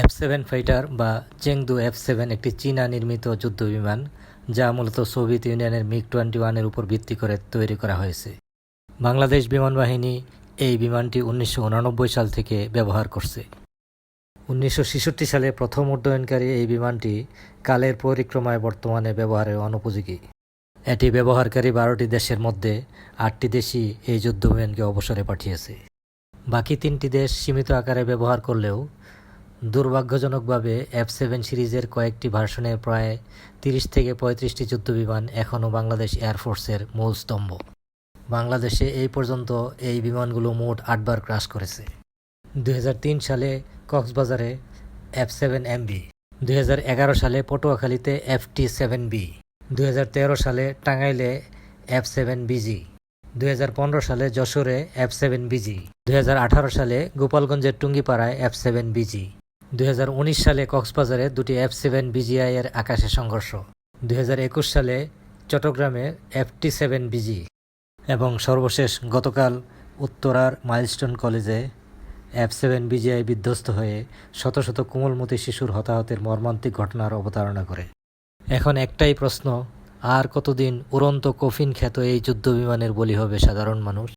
F seven fighter বা Chengdu F seven একটি চীনা নির্মিত যুদ্ধবিমান যা মূলত সোভিয়েত ইউনিয়নের মিগ টোয়েন্টি ওয়ানের উপর ভিত্তি করে তৈরি করা হয়েছে। বাংলাদেশ বিমান বাহিনী এই বিমানটি উনিশশো সাল থেকে ব্যবহার করছে। উনিশশো ছেষট্টি সালে প্রথম উড্ডয়নকারী এই বিমানটি কালের পরিক্রমায় বর্তমানে ব্যবহারের অনুপযোগী। এটি ব্যবহারকারী বারোটি দেশের মধ্যে আটটি দেশই এই যুদ্ধবিমানকে অবসরে পাঠিয়েছে। বাকি তিনটি দেশ সীমিত আকারে ব্যবহার করলেও দুর্ভাগ্যজনকভাবে এফ সেভেন সিরিজের কয়েকটি ভার্সনের প্রায় তিরিশ থেকে পঁয়ত্রিশটি যুদ্ধবিমান এখনও বাংলাদেশ এয়ারফোর্সের মূল স্তম্ভ। বাংলাদেশে এই পর্যন্ত এই বিমানগুলো মোট আটবার ক্রাশ করেছে। দু হাজার তিন সালে কক্সবাজারে এফ সেভেন এমবি, দুই সালে পটুয়াখালীতে এফ টি সেভেন বি, দুই হাজার তেরো সালে টাঙ্গাইলে এফ সেভেন বিজি দুই হাজার পনেরো সালে যশোরে এফ সেভেন বিজি দু হাজার আঠারো সালে গোপালগঞ্জের টুঙ্গিপাড়ায় এফ সেভেন বিজি দুই হাজার উনিশ সালে কক্সবাজারে দুটি এফ সেভেন বিজিআই এর আকাশে সংঘর্ষ। দুই হাজার একুশ সালে চট্টগ্রামে এফ টি সেভেন বিজি এবং সর্বশেষ গতকাল উত্তরার মাইলস্টোন কলেজে এফ সেভেন বিজিআই বিধ্বস্ত হয়ে শত শত কোমলমতি শিশুর হতাহতের মর্মান্তিক ঘটনার অবতারণা করে। এখন একটাই প্রশ্ন, আর কতদিন উড়ন্ত কফিন খ্যাত এই যুদ্ধবিমানের বলি হবে সাধারণ মানুষ?